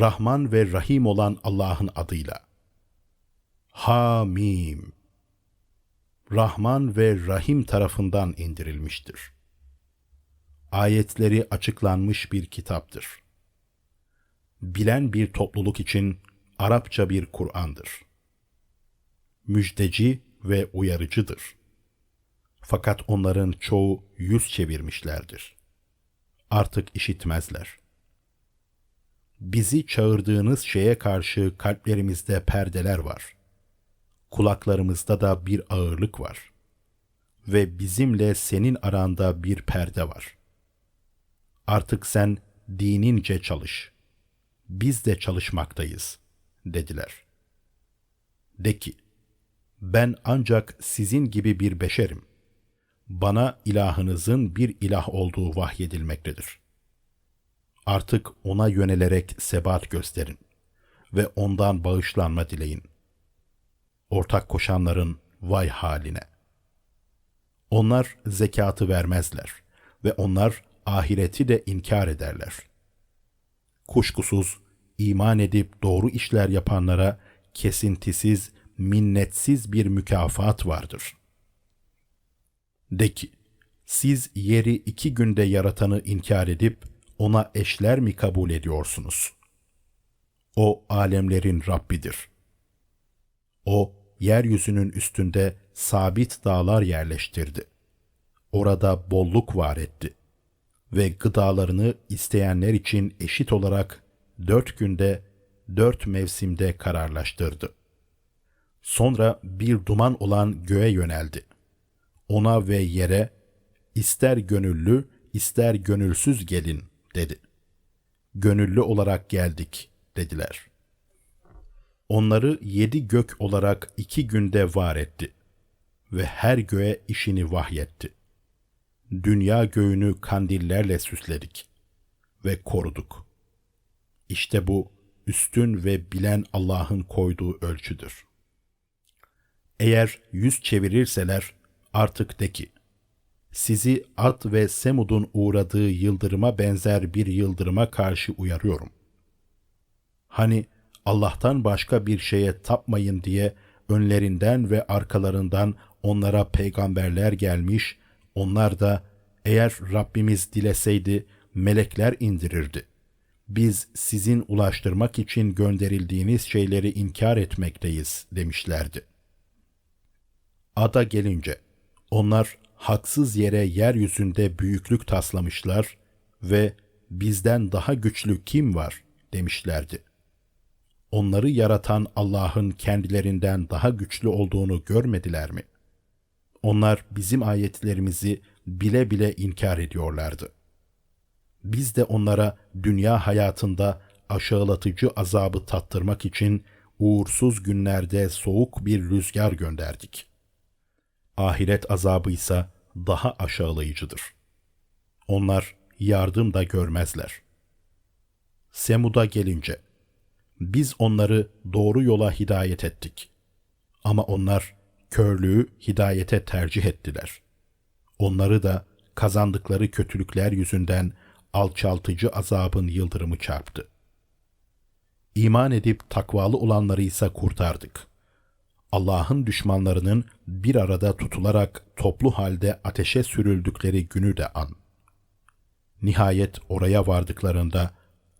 Rahman ve Rahim olan Allah'ın adıyla. Hamim. Rahman ve Rahim tarafından indirilmiştir. Ayetleri açıklanmış bir kitaptır. Bilen bir topluluk için Arapça bir Kur'an'dır. Müjdeci ve uyarıcıdır. Fakat onların çoğu yüz çevirmişlerdir. Artık işitmezler. Bizi çağırdığınız şeye karşı kalplerimizde perdeler var. Kulaklarımızda da bir ağırlık var. Ve bizimle senin aranda bir perde var. Artık sen dinince çalış. Biz de çalışmaktayız, dediler. De ki, ben ancak sizin gibi bir beşerim. Bana ilahınızın bir ilah olduğu vahyedilmektedir. Artık ona yönelerek sebat gösterin ve ondan bağışlanma dileyin. Ortak koşanların vay haline. Onlar zekatı vermezler ve onlar ahireti de inkar ederler. Kuşkusuz iman edip doğru işler yapanlara kesintisiz, minnetsiz bir mükafat vardır. De ki, siz yeri iki günde yaratanı inkar edip ona eşler mi kabul ediyorsunuz? O alemlerin Rabbidir. O yeryüzünün üstünde sabit dağlar yerleştirdi. Orada bolluk var etti ve gıdalarını isteyenler için eşit olarak dört günde, dört mevsimde kararlaştırdı. Sonra bir duman olan göğe yöneldi. Ona ve yere ister gönüllü, ister gönülsüz gelin dedi. Gönüllü olarak geldik dediler. Onları yedi gök olarak iki günde var etti ve her göğe işini vahyetti. Dünya göğünü kandillerle süsledik ve koruduk. İşte bu üstün ve bilen Allah'ın koyduğu ölçüdür. Eğer yüz çevirirseler artık de ki, sizi Ad ve Semud'un uğradığı yıldırıma benzer bir yıldırıma karşı uyarıyorum. Hani Allah'tan başka bir şeye tapmayın diye önlerinden ve arkalarından onlara peygamberler gelmiş, onlar da eğer Rabbimiz dileseydi melekler indirirdi. Biz sizin ulaştırmak için gönderildiğiniz şeyleri inkar etmekteyiz demişlerdi. Ada gelince onlar haksız yere yeryüzünde büyüklük taslamışlar ve bizden daha güçlü kim var demişlerdi. Onları yaratan Allah'ın kendilerinden daha güçlü olduğunu görmediler mi? Onlar bizim ayetlerimizi bile bile inkar ediyorlardı. Biz de onlara dünya hayatında aşağılatıcı azabı tattırmak için uğursuz günlerde soğuk bir rüzgar gönderdik. Ahiret azabı ise daha aşağılayıcıdır. Onlar yardım da görmezler. Semud'a gelince, biz onları doğru yola hidayet ettik. Ama onlar körlüğü hidayete tercih ettiler. Onları da kazandıkları kötülükler yüzünden alçaltıcı azabın yıldırımı çarptı. İman edip takvalı olanları ise kurtardık. Allah'ın düşmanlarının bir arada tutularak toplu halde ateşe sürüldükleri günü de an. Nihayet oraya vardıklarında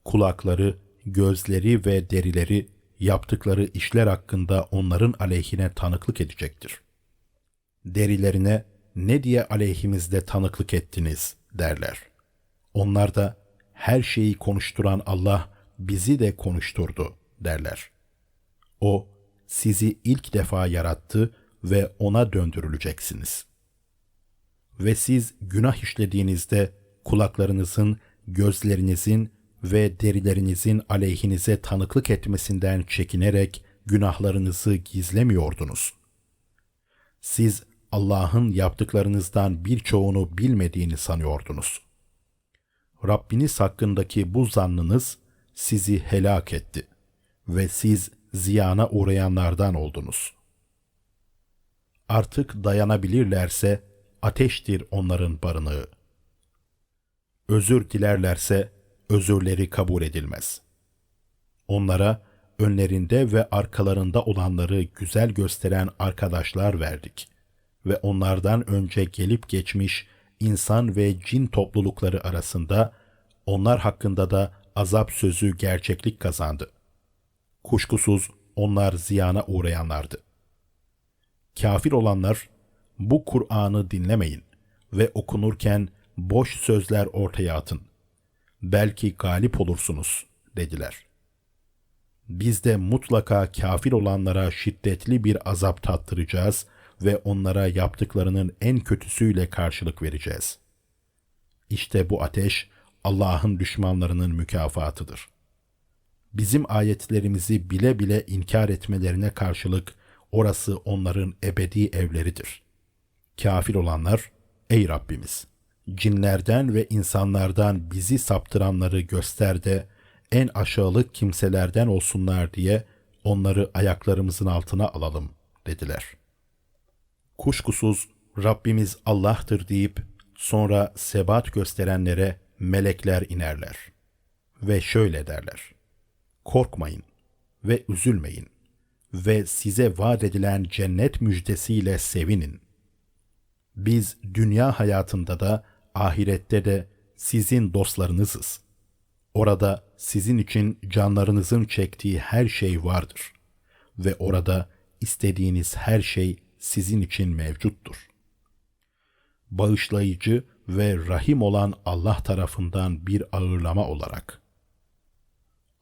kulakları, gözleri ve derileri yaptıkları işler hakkında onların aleyhine tanıklık edecektir. Derilerine ne diye aleyhimizde tanıklık ettiniz derler. Onlar da her şeyi konuşturan Allah bizi de konuşturdu derler. O sizi ilk defa yarattı ve ona döndürüleceksiniz. Ve siz günah işlediğinizde kulaklarınızın, gözlerinizin ve derilerinizin aleyhinize tanıklık etmesinden çekinerek günahlarınızı gizlemiyordunuz. Siz Allah'ın yaptıklarınızdan birçoğunu bilmediğini sanıyordunuz. Rabbiniz hakkındaki bu zannınız sizi helak etti ve siz ziyana uğrayanlardan oldunuz. Artık dayanabilirlerse ateştir onların barınağı. Özür dilerlerse özürleri kabul edilmez. Onlara önlerinde ve arkalarında olanları güzel gösteren arkadaşlar verdik ve onlardan önce gelip geçmiş insan ve cin toplulukları arasında onlar hakkında da azap sözü gerçeklik kazandı. Kuşkusuz onlar ziyana uğrayanlardı. Kafir olanlar bu Kur'an'ı dinlemeyin ve okunurken boş sözler ortaya atın. Belki galip olursunuz dediler. Biz de mutlaka kafir olanlara şiddetli bir azap tattıracağız ve onlara yaptıklarının en kötüsüyle karşılık vereceğiz. İşte bu ateş Allah'ın düşmanlarının mükafatıdır. Bizim ayetlerimizi bile bile inkar etmelerine karşılık orası onların ebedi evleridir. Kafir olanlar, ey Rabbimiz! Cinlerden ve insanlardan bizi saptıranları göster de en aşağılık kimselerden olsunlar diye onları ayaklarımızın altına alalım dediler. Kuşkusuz Rabbimiz Allah'tır deyip sonra sebat gösterenlere melekler inerler ve şöyle derler. Korkmayın ve üzülmeyin ve size vaat edilen cennet müjdesiyle sevinin. Biz dünya hayatında da ahirette de sizin dostlarınızız. Orada sizin için canlarınızın çektiği her şey vardır ve orada istediğiniz her şey sizin için mevcuttur. Bağışlayıcı ve rahim olan Allah tarafından bir ağırlama olarak.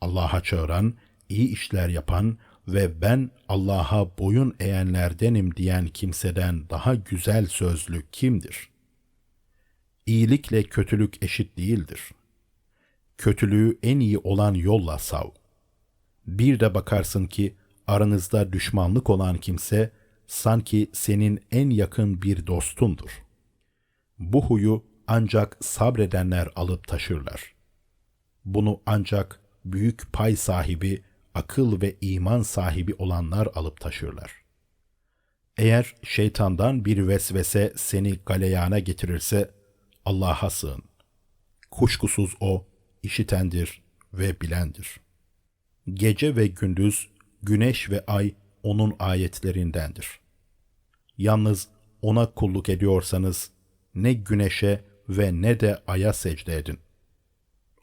Allah'a çağıran, iyi işler yapan ve ben Allah'a boyun eğenlerdenim diyen kimseden daha güzel sözlü kimdir? İyilikle kötülük eşit değildir. Kötülüğü en iyi olan yolla sav. Bir de bakarsın ki aranızda düşmanlık olan kimse sanki senin en yakın bir dostundur. Bu huyu ancak sabredenler alıp taşırlar. Bunu ancak büyük pay sahibi akıl ve iman sahibi olanlar alıp taşırlar. Eğer şeytandan bir vesvese seni galeyana getirirse Allah'a sığın. Kuşkusuz O işitendir ve bilendir. Gece ve gündüz, güneş ve ay O'nun ayetlerindendir. Yalnız O'na kulluk ediyorsanız ne güneşe ve ne de aya secde edin.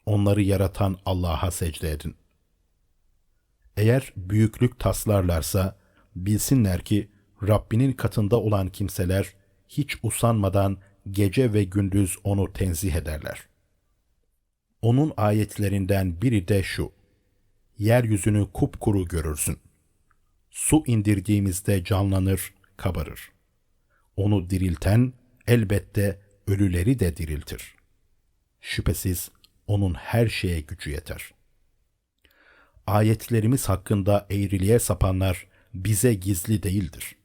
Onları yaratan Allah'a secde edin. Eğer büyüklük taslarlarsa bilsinler ki Rabbinin katında olan kimseler hiç usanmadan gece ve gündüz onu tenzih ederler. Onun ayetlerinden biri de şu. Yeryüzünü kupkuru görürsün. Su indirdiğimizde canlanır, kabarır. Onu dirilten elbette ölüleri de diriltir. Şüphesiz onun her şeye gücü yeter.'' ayetlerimiz hakkında eğriliğe sapanlar bize gizli değildir.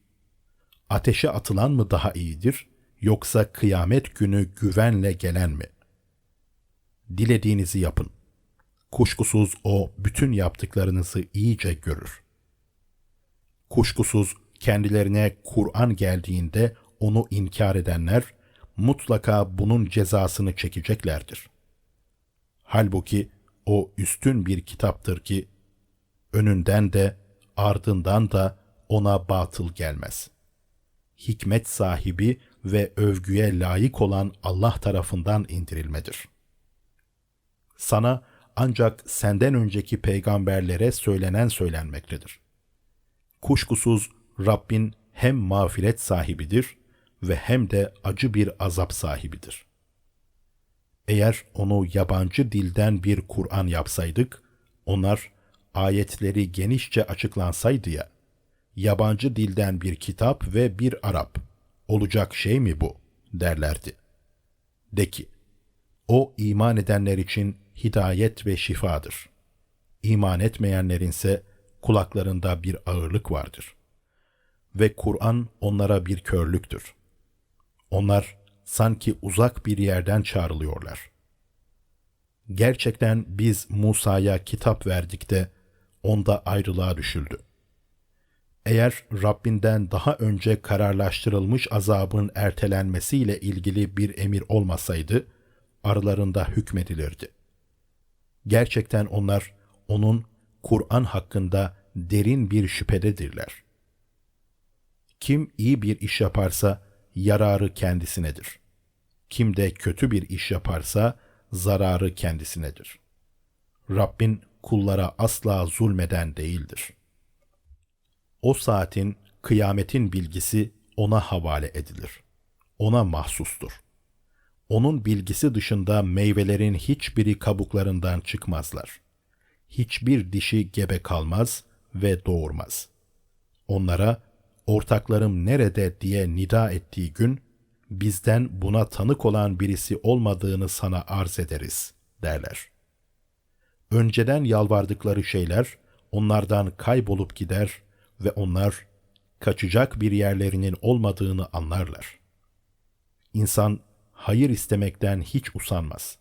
Ateşe atılan mı daha iyidir, yoksa kıyamet günü güvenle gelen mi? Dilediğinizi yapın. Kuşkusuz o bütün yaptıklarınızı iyice görür. Kuşkusuz kendilerine Kur'an geldiğinde onu inkar edenler mutlaka bunun cezasını çekeceklerdir. Halbuki o üstün bir kitaptır ki önünden de ardından da ona batıl gelmez. Hikmet sahibi ve övgüye layık olan Allah tarafından indirilmedir. Sana ancak senden önceki peygamberlere söylenen söylenmektedir. Kuşkusuz Rabbin hem mağfiret sahibidir ve hem de acı bir azap sahibidir. Eğer onu yabancı dilden bir Kur'an yapsaydık, onlar ayetleri genişçe açıklansaydı ya, yabancı dilden bir kitap ve bir Arap, olacak şey mi bu, derlerdi. De ki, o iman edenler için hidayet ve şifadır. İman etmeyenlerin ise kulaklarında bir ağırlık vardır. Ve Kur'an onlara bir körlüktür. Onlar sanki uzak bir yerden çağrılıyorlar. Gerçekten biz Musa'ya kitap verdik de onda ayrılığa düşüldü. Eğer Rabbinden daha önce kararlaştırılmış azabın ertelenmesiyle ilgili bir emir olmasaydı, aralarında hükmedilirdi. Gerçekten onlar onun Kur'an hakkında derin bir şüphededirler. Kim iyi bir iş yaparsa yararı kendisinedir. Kim de kötü bir iş yaparsa zararı kendisinedir. Rabbin kullara asla zulmeden değildir. O saatin, kıyametin bilgisi ona havale edilir. Ona mahsustur. Onun bilgisi dışında meyvelerin hiçbiri kabuklarından çıkmazlar. Hiçbir dişi gebe kalmaz ve doğurmaz. Onlara ortaklarım nerede diye nida ettiği gün bizden buna tanık olan birisi olmadığını sana arz ederiz derler. Önceden yalvardıkları şeyler onlardan kaybolup gider ve onlar kaçacak bir yerlerinin olmadığını anlarlar. İnsan hayır istemekten hiç usanmaz.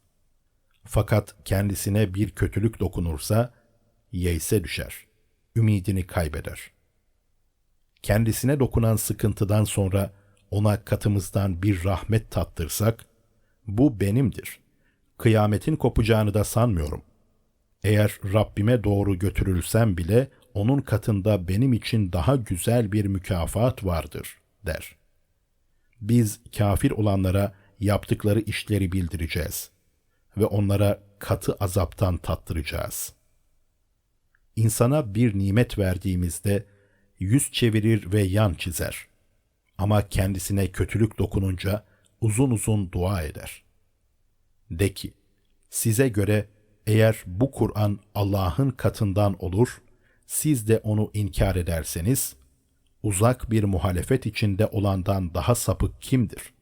Fakat kendisine bir kötülük dokunursa yeyse düşer, ümidini kaybeder. Kendisine dokunan sıkıntıdan sonra ona katımızdan bir rahmet tattırsak, bu benimdir. Kıyametin kopacağını da sanmıyorum. Eğer Rabbime doğru götürülsem bile onun katında benim için daha güzel bir mükafat vardır, der. Biz kafir olanlara yaptıkları işleri bildireceğiz ve onlara katı azaptan tattıracağız. İnsana bir nimet verdiğimizde yüz çevirir ve yan çizer. Ama kendisine kötülük dokununca uzun uzun dua eder. De ki, size göre eğer bu Kur'an Allah'ın katından olur, siz de onu inkar ederseniz, uzak bir muhalefet içinde olandan daha sapık kimdir?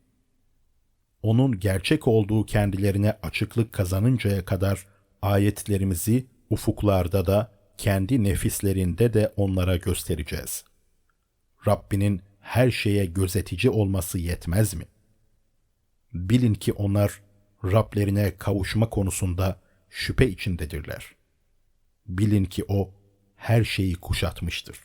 Onun gerçek olduğu kendilerine açıklık kazanıncaya kadar ayetlerimizi ufuklarda da kendi nefislerinde de onlara göstereceğiz. Rabbinin her şeye gözetici olması yetmez mi? Bilin ki onlar Rablerine kavuşma konusunda şüphe içindedirler. Bilin ki O her şeyi kuşatmıştır.